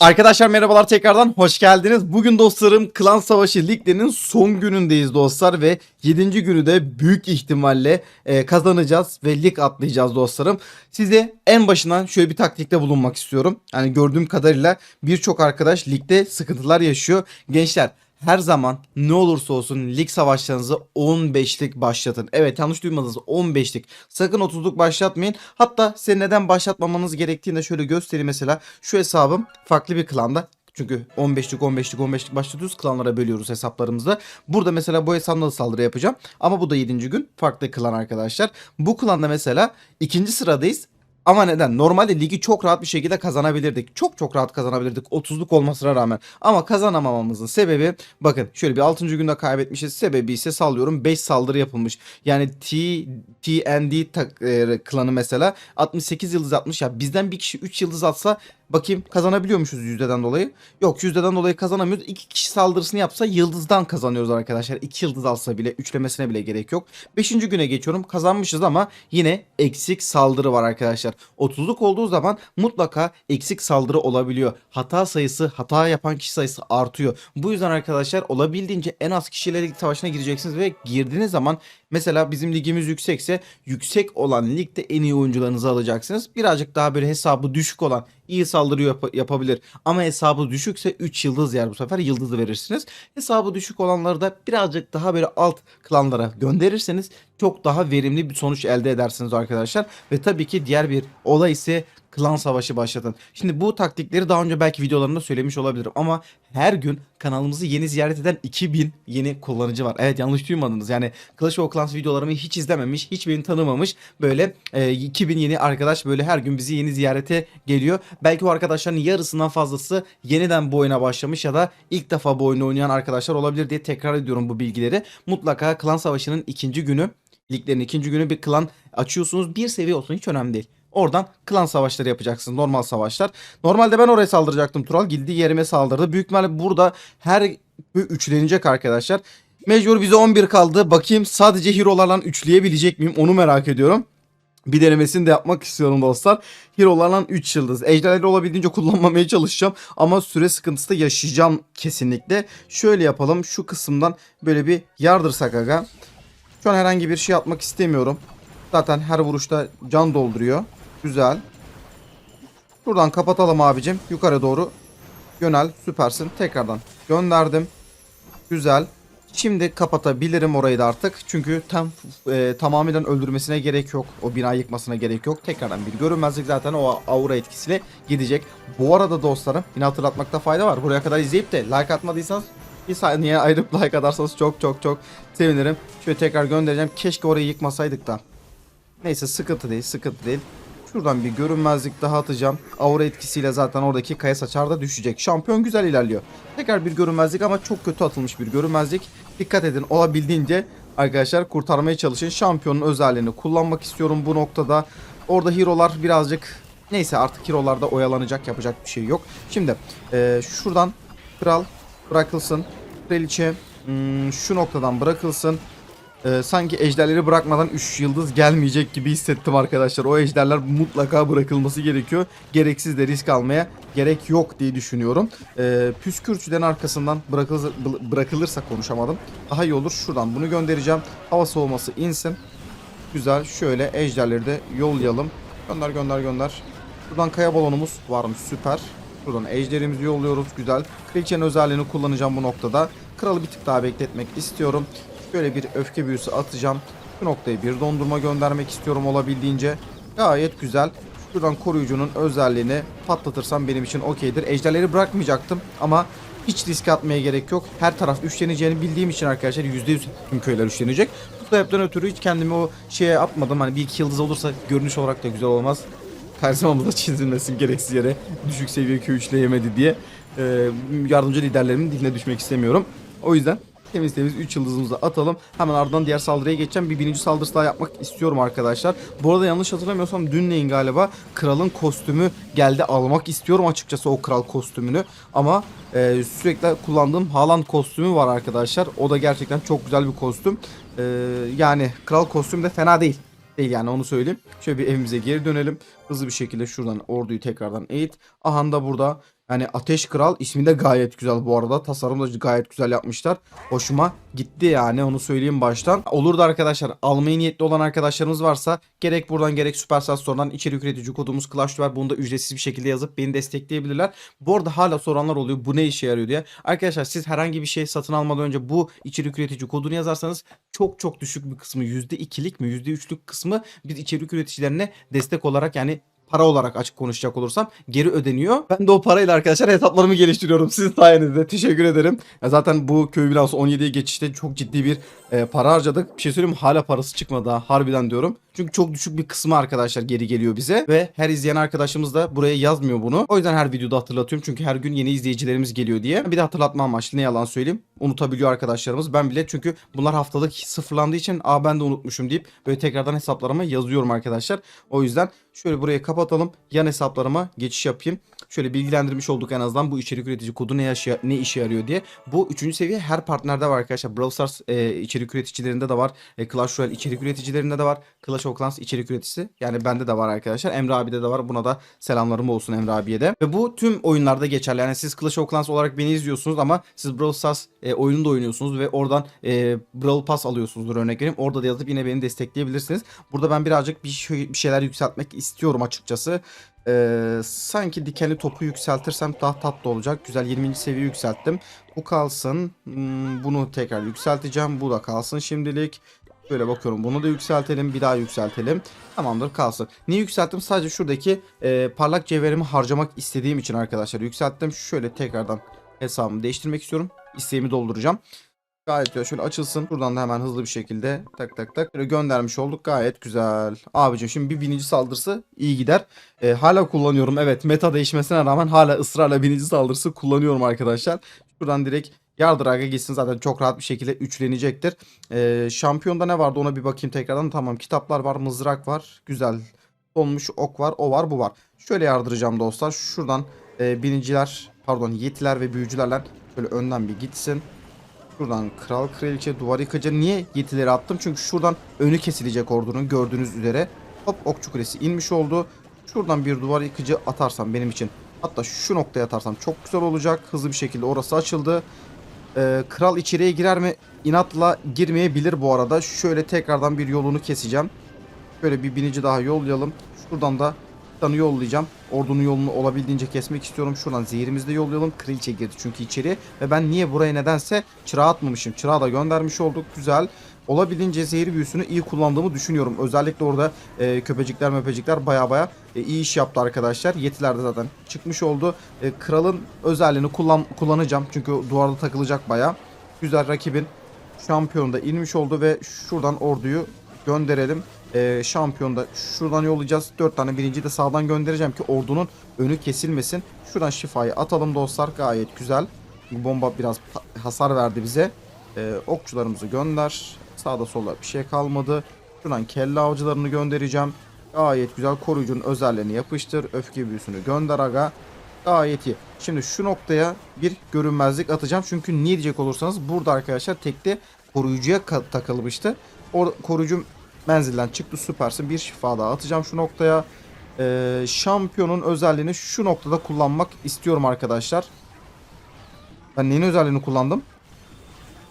Arkadaşlar merhabalar tekrardan hoş geldiniz. Bugün dostlarım Klan Savaşı liglerinin son günündeyiz dostlar ve 7. günü de büyük ihtimalle e, kazanacağız ve lig atlayacağız dostlarım. Size en başından şöyle bir taktikte bulunmak istiyorum. Yani gördüğüm kadarıyla birçok arkadaş ligde sıkıntılar yaşıyor. Gençler her zaman ne olursa olsun lig savaşlarınızı 15'lik başlatın. Evet yanlış duymadınız 15'lik. Sakın 30'luk başlatmayın. Hatta size neden başlatmamanız gerektiğini de şöyle göstereyim mesela. Şu hesabım farklı bir klanda. Çünkü 15'lik 15'lik 15'lik başlatıyoruz klanlara bölüyoruz hesaplarımızda. Burada mesela bu hesapla da saldırı yapacağım. Ama bu da 7. gün farklı klan arkadaşlar. Bu klanda mesela ikinci sıradayız. Ama neden? Normalde ligi çok rahat bir şekilde kazanabilirdik. Çok çok rahat kazanabilirdik 30'luk olmasına rağmen. Ama kazanamamamızın sebebi bakın şöyle bir 6. günde kaybetmişiz. Sebebi ise sallıyorum 5 saldırı yapılmış. Yani T, TND e, klanı mesela 68 yıldız atmış. Ya bizden bir kişi 3 yıldız atsa bakayım kazanabiliyormuşuz yüzdeden dolayı. Yok yüzdeden dolayı kazanamıyoruz. 2 kişi saldırısını yapsa yıldızdan kazanıyoruz arkadaşlar. 2 yıldız alsa bile üçlemesine bile gerek yok. 5. güne geçiyorum. Kazanmışız ama yine eksik saldırı var arkadaşlar. 30'luk olduğu zaman mutlaka eksik saldırı olabiliyor. Hata sayısı, hata yapan kişi sayısı artıyor. Bu yüzden arkadaşlar olabildiğince en az kişiyle savaşına gireceksiniz ve girdiğiniz zaman mesela bizim ligimiz yüksekse yüksek olan ligde en iyi oyuncularınızı alacaksınız. Birazcık daha böyle hesabı düşük olan iyi saldırı yap- yapabilir. Ama hesabı düşükse 3 yıldız yer bu sefer yıldızı verirsiniz. Hesabı düşük olanları da birazcık daha böyle alt klanlara gönderirseniz çok daha verimli bir sonuç elde edersiniz arkadaşlar. Ve tabii ki diğer bir olay ise klan savaşı başlatın. Şimdi bu taktikleri daha önce belki videolarımda söylemiş olabilirim ama her gün kanalımızı yeni ziyaret eden 2000 yeni kullanıcı var. Evet yanlış duymadınız. Yani Clash of Clans videolarımı hiç izlememiş, hiç beni tanımamış böyle e, 2000 yeni arkadaş böyle her gün bizi yeni ziyarete geliyor. Belki o arkadaşların yarısından fazlası yeniden bu oyuna başlamış ya da ilk defa bu oyunu oynayan arkadaşlar olabilir diye tekrar ediyorum bu bilgileri. Mutlaka klan savaşının ikinci günü liglerin ikinci günü bir klan açıyorsunuz. Bir seviye olsun hiç önemli değil. Oradan klan savaşları yapacaksın. Normal savaşlar. Normalde ben oraya saldıracaktım. Tural gildi yerime saldırdı. Büyük ihtimalle burada her üçlenecek arkadaşlar. Mecbur bize 11 kaldı. Bakayım sadece hero'larla üçleyebilecek miyim? Onu merak ediyorum. Bir denemesini de yapmak istiyorum dostlar. Hero'larla 3 yıldız. Ejderleri olabildiğince kullanmamaya çalışacağım. Ama süre sıkıntısı da yaşayacağım kesinlikle. Şöyle yapalım. Şu kısımdan böyle bir yardırsak aga. Şu an herhangi bir şey atmak istemiyorum. Zaten her vuruşta can dolduruyor. Güzel. Buradan kapatalım abicim. Yukarı doğru yönel. Süpersin. Tekrardan gönderdim. Güzel. Şimdi kapatabilirim orayı da artık. Çünkü tam e, tamamen öldürmesine gerek yok. O binayı yıkmasına gerek yok. Tekrardan bir görünmezlik zaten o aura etkisiyle gidecek. Bu arada dostlarım yine hatırlatmakta fayda var. Buraya kadar izleyip de like atmadıysanız bir saniye ayırıp like atarsanız çok çok çok sevinirim. Şöyle tekrar göndereceğim. Keşke orayı yıkmasaydık da. Neyse sıkıntı değil sıkıntı değil. Şuradan bir görünmezlik daha atacağım. Aura etkisiyle zaten oradaki kaya saçar düşecek. Şampiyon güzel ilerliyor. Tekrar bir görünmezlik ama çok kötü atılmış bir görünmezlik. Dikkat edin olabildiğince arkadaşlar kurtarmaya çalışın. Şampiyonun özelliğini kullanmak istiyorum bu noktada. Orada hero'lar birazcık neyse artık hero'larda oyalanacak yapacak bir şey yok. Şimdi eee, şuradan kral bırakılsın. Kraliçe hmm, şu noktadan bırakılsın. Ee, sanki ejderleri bırakmadan 3 yıldız gelmeyecek gibi hissettim arkadaşlar. O ejderler mutlaka bırakılması gerekiyor. Gereksiz de risk almaya gerek yok diye düşünüyorum. Ee, püskürtçüden arkasından bırakılır, bırakılırsa konuşamadım. Daha iyi olur. Şuradan bunu göndereceğim. Hava soğuması insin. Güzel. Şöyle ejderleri de yollayalım. Gönder gönder gönder. Buradan kaya balonumuz varmış. Süper. Buradan ejderimizi yolluyoruz. Güzel. Kraliçenin özelliğini kullanacağım bu noktada. Kralı bir tık daha bekletmek istiyorum. Şöyle bir öfke büyüsü atacağım. Bu noktaya bir dondurma göndermek istiyorum olabildiğince. Gayet güzel. Şuradan koruyucunun özelliğini patlatırsam benim için okeydir. Ejderleri bırakmayacaktım ama hiç risk atmaya gerek yok. Her taraf üçleneceğini bildiğim için arkadaşlar %100 tüm köyler üçlenecek. Bu sebepten ötürü hiç kendimi o şeye atmadım. Hani bir iki yıldız olursa görünüş olarak da güzel olmaz. Karizmamı da çizilmesin gereksiz yere düşük seviye köy üçleyemedi diye. Ee, yardımcı liderlerimin diline düşmek istemiyorum. O yüzden Temiz temiz 3 yıldızımızı atalım. Hemen ardından diğer saldırıya geçeceğim. Bir birinci saldırısı daha yapmak istiyorum arkadaşlar. Bu arada yanlış hatırlamıyorsam dünleyin galiba kralın kostümü geldi. Almak istiyorum açıkçası o kral kostümünü. Ama e, sürekli kullandığım Haaland kostümü var arkadaşlar. O da gerçekten çok güzel bir kostüm. E, yani kral kostüm de fena değil. Değil yani onu söyleyeyim. Şöyle bir evimize geri dönelim. Hızlı bir şekilde şuradan orduyu tekrardan eğit. Ahan da burada. Yani Ateş Kral ismi de gayet güzel bu arada. Tasarım da gayet güzel yapmışlar. Hoşuma gitti yani onu söyleyeyim baştan. Olur da arkadaşlar almayı niyetli olan arkadaşlarımız varsa gerek buradan gerek Supercell Store'dan içerik üretici kodumuz Clash var. Bunu da ücretsiz bir şekilde yazıp beni destekleyebilirler. Bu arada hala soranlar oluyor bu ne işe yarıyor diye. Arkadaşlar siz herhangi bir şey satın almadan önce bu içerik üretici kodunu yazarsanız çok çok düşük bir kısmı %2'lik mi %3'lük kısmı biz içerik üreticilerine destek olarak yani para olarak açık konuşacak olursam geri ödeniyor. Ben de o parayla arkadaşlar hesaplarımı geliştiriyorum sizin sayenizde. Teşekkür ederim. Ya zaten bu köy binası 17'ye geçişte çok ciddi bir e, para harcadık. Bir şey söyleyeyim? Hala parası çıkmadı ha. Harbiden diyorum. Çünkü çok düşük bir kısmı arkadaşlar geri geliyor bize. Ve her izleyen arkadaşımız da buraya yazmıyor bunu. O yüzden her videoda hatırlatıyorum. Çünkü her gün yeni izleyicilerimiz geliyor diye. Bir de hatırlatma amaçlı ne yalan söyleyeyim. Unutabiliyor arkadaşlarımız. Ben bile çünkü bunlar haftalık sıfırlandığı için aa ben de unutmuşum deyip böyle tekrardan hesaplarıma yazıyorum arkadaşlar. O yüzden şöyle burayı kapatalım. Yan hesaplarıma geçiş yapayım. Şöyle bilgilendirmiş olduk en azından bu içerik üretici kodu ne, yaşa- ne işe yarıyor diye. Bu üçüncü seviye her partnerde var arkadaşlar. Brawl Stars e, içerik üreticilerinde de var. E, Clash Royale içerik üreticilerinde de var. Clash of Clans içerik üreticisi. Yani bende de var arkadaşlar. Emre abi'de de var. Buna da selamlarım olsun Emre abiye de. Ve bu tüm oyunlarda geçerli. Yani siz Clash of Clans olarak beni izliyorsunuz ama siz Brawl Stars e, oyununu da oynuyorsunuz ve oradan e, Brawl Pass alıyorsunuzdur örnek vereyim. Orada da yazıp yine beni destekleyebilirsiniz. Burada ben birazcık bir, şey, bir şeyler yükseltmek istiyorum açıkçası. Ee, sanki dikenli topu yükseltirsem daha tatlı olacak. Güzel 20. seviye yükselttim. Bu kalsın. Hmm, bunu tekrar yükselteceğim. Bu da kalsın şimdilik. Böyle bakıyorum. Bunu da yükseltelim. Bir daha yükseltelim. Tamamdır kalsın. Niye yükselttim? Sadece şuradaki e, parlak cevherimi harcamak istediğim için arkadaşlar yükselttim. Şöyle tekrardan hesabımı değiştirmek istiyorum. İsteğimi dolduracağım. Gayet güzel. Şöyle açılsın. Buradan da hemen hızlı bir şekilde tak tak tak böyle göndermiş olduk. Gayet güzel. Abicim şimdi bir binici saldırısı iyi gider. Ee, hala kullanıyorum. Evet meta değişmesine rağmen hala ısrarla binici saldırısı kullanıyorum arkadaşlar. Şuradan direkt Yardıraga gitsin zaten çok rahat bir şekilde üçlenecektir. Ee, şampiyonda ne vardı ona bir bakayım tekrardan. Tamam kitaplar var mızrak var. Güzel. Donmuş ok var o var bu var. Şöyle yardıracağım dostlar. Şuradan e, biniciler pardon yetiler ve büyücülerle şöyle önden bir gitsin. Şuradan kral kraliçe duvar yıkıcı. Niye yetileri attım? Çünkü şuradan önü kesilecek ordunun gördüğünüz üzere. Hop okçu kulesi inmiş oldu. Şuradan bir duvar yıkıcı atarsam benim için. Hatta şu noktaya atarsam çok güzel olacak. Hızlı bir şekilde orası açıldı. Ee, kral içeriye girer mi? İnatla girmeyebilir bu arada. Şöyle tekrardan bir yolunu keseceğim. Şöyle bir binici daha yollayalım. Şuradan da tanı yollayacağım. Ordunun yolunu olabildiğince kesmek istiyorum. Şuradan zehirimizi de yollayalım. Kraliçe girdi çünkü içeri. Ve ben niye buraya nedense çırağı atmamışım. Çırağı da göndermiş olduk. Güzel. Olabildiğince zehir büyüsünü iyi kullandığımı düşünüyorum. Özellikle orada e, köpecikler möpecikler baya baya e, iyi iş yaptı arkadaşlar. Yetiler de zaten çıkmış oldu. E, kralın özelliğini kullan kullanacağım. Çünkü duvarda takılacak baya. Güzel rakibin şampiyonu da inmiş oldu ve şuradan orduyu gönderelim. Ee, şampiyon da şuradan yollayacağız. 4 tane birinci de sağdan göndereceğim ki ordunun önü kesilmesin. Şuradan şifayı atalım dostlar. Gayet güzel. Bu bomba biraz hasar verdi bize. Ee, okçularımızı gönder. Sağda solda bir şey kalmadı. Şuradan kelle avcılarını göndereceğim. Gayet güzel koruyucunun özelliğini yapıştır. Öfke büyüsünü gönder aga. Gayet iyi. Şimdi şu noktaya bir görünmezlik atacağım. Çünkü niye diyecek olursanız burada arkadaşlar tekte koruyucuya takılmıştı. Orada koruyucu menzilden çıktı süpersin. Bir şifa daha atacağım şu noktaya. Ee, şampiyonun özelliğini şu noktada kullanmak istiyorum arkadaşlar. Ben neyin özelliğini kullandım?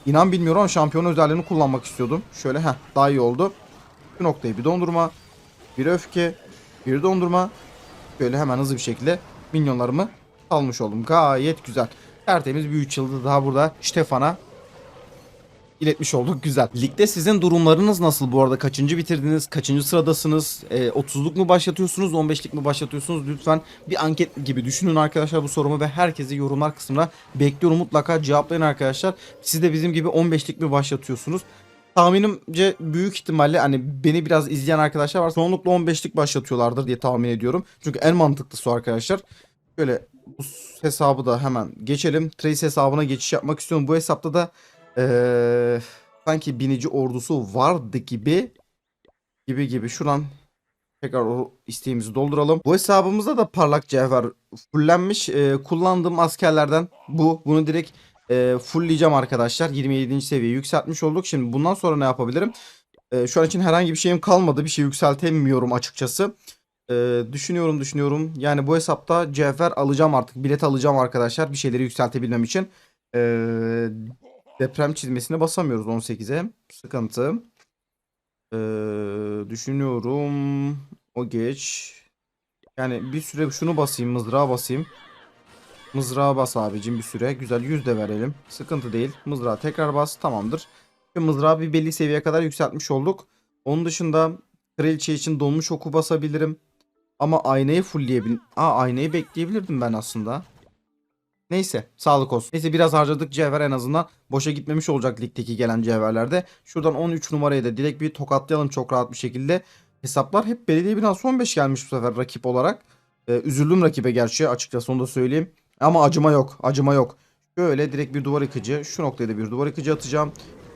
İnan bilmiyorum ama şampiyonun özelliğini kullanmak istiyordum. Şöyle heh daha iyi oldu. Şu noktayı bir dondurma. Bir öfke. Bir dondurma. Böyle hemen hızlı bir şekilde minyonlarımı almış oldum. Gayet güzel. Tertemiz bir 3 yıldız daha burada Stefan'a iletmiş olduk. Güzel. Ligde sizin durumlarınız nasıl bu arada? Kaçıncı bitirdiniz? Kaçıncı sıradasınız? E, 30'luk mu başlatıyorsunuz? 15'lik mi başlatıyorsunuz? Lütfen bir anket gibi düşünün arkadaşlar bu sorumu ve herkesi yorumlar kısmına bekliyorum. Mutlaka cevaplayın arkadaşlar. Siz de bizim gibi 15'lik mi başlatıyorsunuz? Tahminimce büyük ihtimalle hani beni biraz izleyen arkadaşlar var. Çoğunlukla 15'lik başlatıyorlardır diye tahmin ediyorum. Çünkü en mantıklısı o arkadaşlar. Şöyle bu hesabı da hemen geçelim. Trace hesabına geçiş yapmak istiyorum. Bu hesapta da eee, sanki binici ordusu vardı gibi gibi gibi. Şuradan tekrar o isteğimizi dolduralım. Bu hesabımızda da parlak cevher fullenmiş. Eee, kullandığım askerlerden bu. Bunu direkt e, fullleyeceğim arkadaşlar. 27. seviye yükseltmiş olduk. Şimdi bundan sonra ne yapabilirim? E, şu an için herhangi bir şeyim kalmadı. Bir şey yükseltemiyorum açıkçası. Ee, düşünüyorum düşünüyorum. Yani bu hesapta cevher alacağım artık. Bilet alacağım arkadaşlar. Bir şeyleri yükseltebilmem için. Ee, deprem çizmesine basamıyoruz 18'e. Sıkıntı. Ee, düşünüyorum. O geç. Yani bir süre şunu basayım. Mızrağa basayım. Mızrağa bas abicim bir süre. Güzel 100 de verelim. Sıkıntı değil. Mızrağa tekrar bas. Tamamdır. Ve mızrağı bir belli seviyeye kadar yükseltmiş olduk. Onun dışında kraliçe için donmuş oku basabilirim. Ama aynayı fullleyebilirim. Aa aynayı bekleyebilirdim ben aslında. Neyse sağlık olsun. Neyse biraz harcadık cevher en azından boşa gitmemiş olacak ligdeki gelen cevherlerde. Şuradan 13 numarayı da direkt bir tokatlayalım çok rahat bir şekilde. Hesaplar hep belediye binası 15 gelmiş bu sefer rakip olarak. Ee, üzüldüm rakibe gerçi açıkçası onu da söyleyeyim. Ama acıma yok acıma yok. Şöyle direkt bir duvar yıkıcı. Şu noktaya da bir duvar yıkıcı atacağım.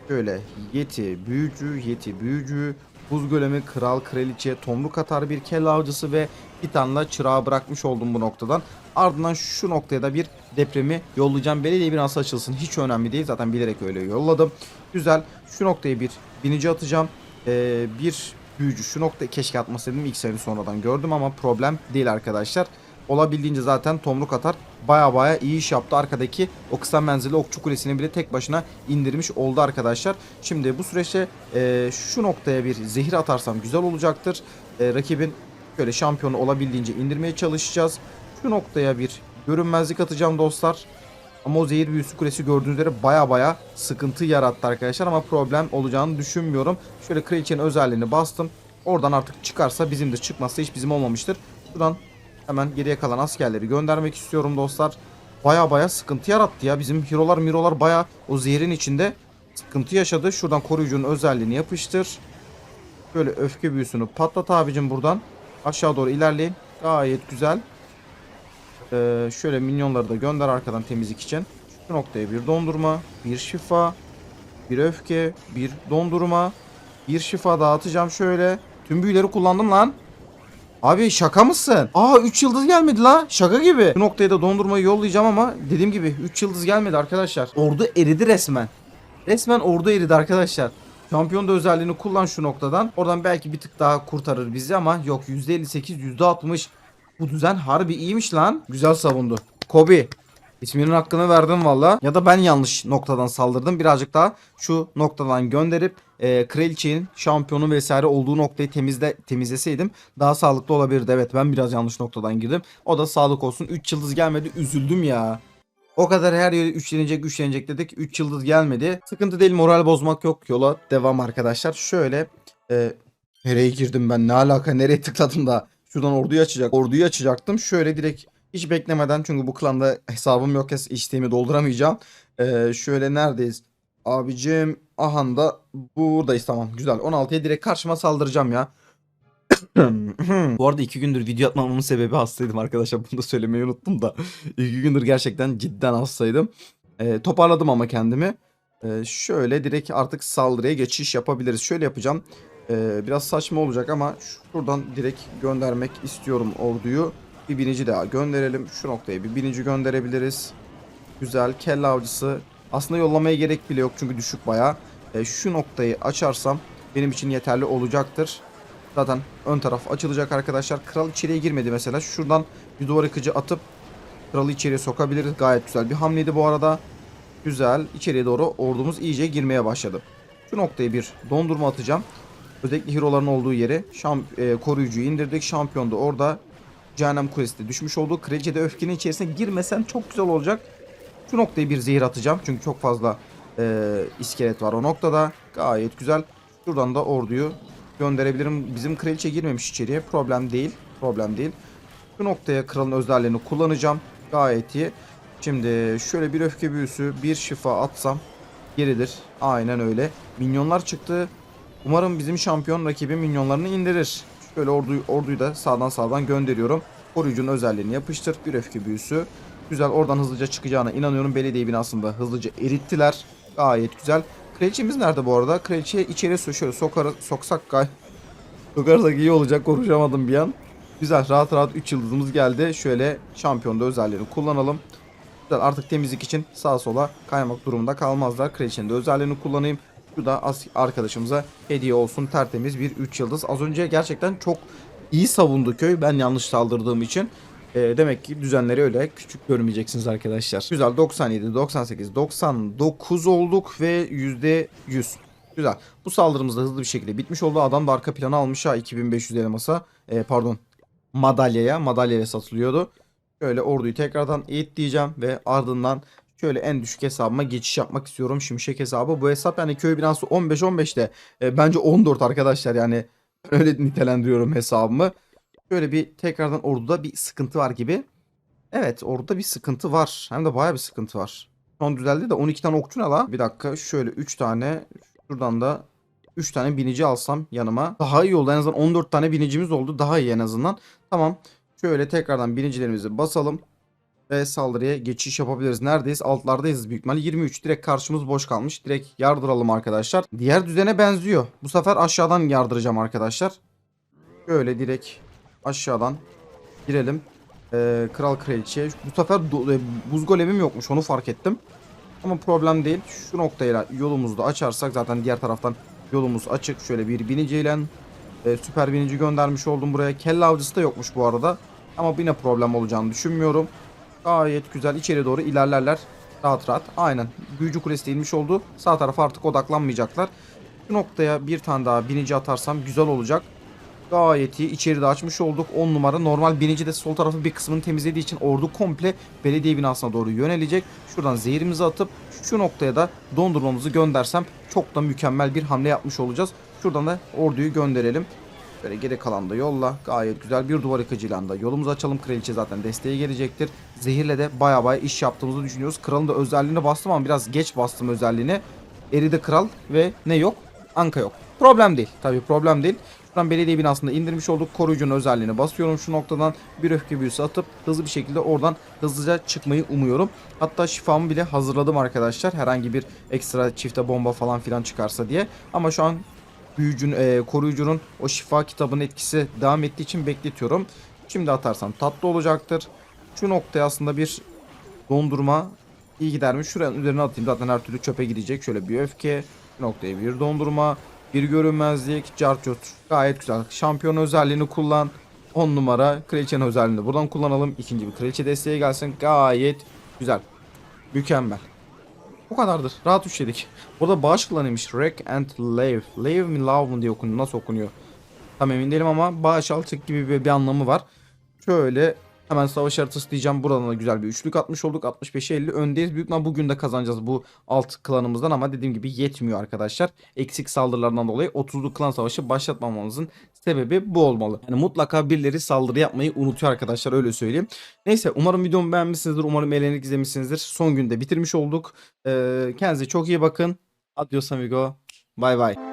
Şöyle yeti, büyücü, yeti, büyücü, buz golemi, kral, kraliçe, tomruk atar bir kelle avcısı ve de çırağı bırakmış oldum bu noktadan. Ardından şu noktaya da bir depremi yollayacağım. Belediye binası açılsın. Hiç önemli değil. Zaten bilerek öyle yolladım. Güzel. Şu noktaya bir binici atacağım. Ee, bir büyücü. Şu noktaya keşke atmasaydım. ilk seni sonradan gördüm ama problem değil arkadaşlar. Olabildiğince zaten tomruk atar. Baya baya iyi iş yaptı. Arkadaki o kısa menzilli okçu kulesini bile tek başına indirmiş oldu arkadaşlar. Şimdi bu süreçte e, şu noktaya bir zehir atarsam güzel olacaktır. E, rakibin şöyle şampiyonu olabildiğince indirmeye çalışacağız. Şu noktaya bir görünmezlik atacağım dostlar. Ama o zehir büyüsü kulesi gördüğünüz üzere baya baya sıkıntı yarattı arkadaşlar ama problem olacağını düşünmüyorum. Şöyle kraliçenin özelliğini bastım. Oradan artık çıkarsa bizim de çıkmazsa hiç bizim olmamıştır. Şuradan hemen geriye kalan askerleri göndermek istiyorum dostlar. Baya baya sıkıntı yarattı ya. Bizim hero'lar mirolar baya o zehirin içinde sıkıntı yaşadı. Şuradan koruyucunun özelliğini yapıştır. Böyle öfke büyüsünü patlat abicim buradan. Aşağı doğru ilerleyin. Gayet güzel. Ee, şöyle minyonları da gönder arkadan temizlik için. Şu noktaya bir dondurma, bir şifa, bir öfke, bir dondurma, bir şifa dağıtacağım şöyle. Tüm büyüleri kullandım lan. Abi şaka mısın? Aa 3 yıldız gelmedi la. Şaka gibi. Bu noktaya da dondurmayı yollayacağım ama dediğim gibi 3 yıldız gelmedi arkadaşlar. Ordu eridi resmen. Resmen ordu eridi arkadaşlar. Şampiyon da özelliğini kullan şu noktadan. Oradan belki bir tık daha kurtarır bizi ama yok %58 %60. Bu düzen harbi iyiymiş lan. Güzel savundu. Kobe. İsminin hakkını verdim valla. Ya da ben yanlış noktadan saldırdım. Birazcık daha şu noktadan gönderip e, kraliçenin şampiyonu vesaire olduğu noktayı temizle temizleseydim daha sağlıklı olabilirdi. Evet ben biraz yanlış noktadan girdim. O da sağlık olsun. 3 yıldız gelmedi. Üzüldüm ya. O kadar her yeri üçlenecek üçlenecek dedik. 3 yıldız gelmedi. Sıkıntı değil moral bozmak yok. Yola devam arkadaşlar. Şöyle e, nereye girdim ben ne alaka nereye tıkladım da. Şuradan orduyu açacak. Orduyu açacaktım. Şöyle direkt hiç beklemeden çünkü bu klanda hesabım yok. isteğimi dolduramayacağım. E, şöyle neredeyiz? Abicim ahanda buradayız tamam güzel. 16'ya direkt karşıma saldıracağım ya. Bu arada iki gündür video atmamamın sebebi hastaydım arkadaşlar. Bunu da söylemeyi unuttum da. iki gündür gerçekten cidden hastaydım. Ee, toparladım ama kendimi. Ee, şöyle direkt artık saldırıya geçiş yapabiliriz. Şöyle yapacağım. Ee, biraz saçma olacak ama şuradan direkt göndermek istiyorum orduyu. Bir binici daha gönderelim. Şu noktaya bir binici gönderebiliriz. Güzel. Kelle avcısı. Aslında yollamaya gerek bile yok çünkü düşük bayağı. Ee, şu noktayı açarsam benim için yeterli olacaktır. Zaten ön taraf açılacak arkadaşlar. Kral içeriye girmedi mesela. Şuradan bir duvar yıkıcı atıp kralı içeriye sokabiliriz. Gayet güzel bir hamleydi bu arada. Güzel. İçeriye doğru ordumuz iyice girmeye başladı. Şu noktaya bir dondurma atacağım. Özellikle hero'ların olduğu yere şam, e, koruyucuyu indirdik. Şampiyon da orada Cehennem Kulesi düşmüş oldu. Kraliçe öfkenin içerisine girmesen çok güzel olacak. Şu noktaya bir zehir atacağım. Çünkü çok fazla e, iskelet var o noktada. Gayet güzel. Şuradan da orduyu gönderebilirim. Bizim kraliçe girmemiş içeriye. Problem değil. Problem değil. Şu noktaya kralın özelliğini kullanacağım. Gayet iyi. Şimdi şöyle bir öfke büyüsü, bir şifa atsam geridir. Aynen öyle. Minyonlar çıktı. Umarım bizim şampiyon rakibi minyonlarını indirir. Şöyle orduyu, orduyu da sağdan sağdan gönderiyorum. Koruyucunun özelliğini yapıştır. Bir öfke büyüsü. Güzel oradan hızlıca çıkacağına inanıyorum. Belediye binasında hızlıca erittiler. Gayet güzel. Kraliçemiz nerede bu arada? Kraliçeye içeri şöyle sokar, soksak gay Sokarsak iyi olacak konuşamadım bir an. Güzel rahat rahat 3 yıldızımız geldi. Şöyle şampiyonda özelliğini kullanalım. Güzel artık temizlik için sağa sola kaymak durumunda kalmazlar. Kraliçenin de özelliğini kullanayım. Şu da arkadaşımıza hediye olsun tertemiz bir 3 yıldız. Az önce gerçekten çok iyi savundu köy. Ben yanlış saldırdığım için. E, demek ki düzenleri öyle küçük görmeyeceksiniz arkadaşlar. Güzel 97, 98, 99 olduk ve %100. Güzel. Bu saldırımız da hızlı bir şekilde bitmiş oldu. Adam da arka planı almış ha 2500 elmasa. E, pardon madalyaya. Madalyaya satılıyordu. Şöyle orduyu tekrardan eğitleyeceğim ve ardından şöyle en düşük hesabıma geçiş yapmak istiyorum. Şimşek hesabı. Bu hesap yani köy binası 15-15'te e, bence 14 arkadaşlar yani öyle nitelendiriyorum hesabımı. Şöyle bir tekrardan orduda bir sıkıntı var gibi. Evet orduda bir sıkıntı var. Hem de baya bir sıkıntı var. Son düzeldi de 12 tane okçu ne la? Bir dakika şöyle 3 tane şuradan da 3 tane binici alsam yanıma. Daha iyi oldu en azından 14 tane binicimiz oldu. Daha iyi en azından. Tamam. Şöyle tekrardan binicilerimizi basalım. Ve saldırıya geçiş yapabiliriz. Neredeyiz? Altlardayız büyük ihtimalle. 23 direkt karşımız boş kalmış. Direkt yardıralım arkadaşlar. Diğer düzene benziyor. Bu sefer aşağıdan yardıracağım arkadaşlar. Şöyle direkt aşağıdan girelim. Ee, Kral Kraliçe. Bu sefer e, buz golemim yokmuş onu fark ettim. Ama problem değil. Şu noktayla yolumuzu da açarsak zaten diğer taraftan yolumuz açık. Şöyle bir biniciyle e, süper binici göndermiş oldum buraya. Kelle avcısı da yokmuş bu arada. Ama yine problem olacağını düşünmüyorum. Gayet güzel içeri doğru ilerlerler. Rahat rahat. Aynen. Büyücü kulesi inmiş oldu. Sağ tarafa artık odaklanmayacaklar. Bu noktaya bir tane daha binici atarsam güzel olacak. Gayet iyi. İçeri de açmış olduk. 10 numara. Normal binici de sol tarafı bir kısmını temizlediği için ordu komple belediye binasına doğru yönelecek. Şuradan zehirimizi atıp şu noktaya da dondurmamızı göndersem çok da mükemmel bir hamle yapmış olacağız. Şuradan da orduyu gönderelim. Böyle geri kalan da yolla. Gayet güzel bir duvar yıkıcıyla da yolumuzu açalım. Kraliçe zaten desteğe gelecektir. Zehirle de baya baya iş yaptığımızı düşünüyoruz. Kralın da özelliğine bastım ama biraz geç bastım özelliğini. Eridi kral ve ne yok? Anka yok. Problem değil. Tabii problem değil. Şuradan belediye binasında indirmiş olduk. Koruyucunun özelliğini basıyorum şu noktadan. Bir öfke büyüsü atıp hızlı bir şekilde oradan hızlıca çıkmayı umuyorum. Hatta şifamı bile hazırladım arkadaşlar. Herhangi bir ekstra çifte bomba falan filan çıkarsa diye. Ama şu an büyücünün, e, koruyucunun o şifa kitabının etkisi devam ettiği için bekletiyorum. Şimdi atarsam tatlı olacaktır. Şu noktaya aslında bir dondurma iyi gidermiş. Şuranın üzerine atayım. Zaten her türlü çöpe gidecek. Şöyle bir öfke. Şu noktaya bir dondurma. Bir görünmezlik. Carcut. Gayet güzel. Şampiyon özelliğini kullan. 10 numara. Kraliçenin özelliğini buradan kullanalım. İkinci bir kraliçe desteği gelsin. Gayet güzel. Mükemmel. Bu kadardır. Rahat üçledik. Burada bağış klanıymış. Rek and Lave. Lave mi Love mu diye okunuyor. Nasıl okunuyor? Tam emin değilim ama bağış altık gibi bir, bir anlamı var. Şöyle hemen savaş haritası diyeceğim. Buradan da güzel bir üçlük atmış olduk. 65'e 50 öndeyiz. Büyük ihtimal bugün de kazanacağız bu alt klanımızdan ama dediğim gibi yetmiyor arkadaşlar. Eksik saldırılardan dolayı 30'lu klan savaşı başlatmamamızın sebebi bu olmalı. Yani mutlaka birileri saldırı yapmayı unutuyor arkadaşlar öyle söyleyeyim. Neyse umarım videomu beğenmişsinizdir. Umarım eğlenerek izlemişsinizdir. Son günde bitirmiş olduk. Ee, kendinize çok iyi bakın. Adios amigo. Bay bay.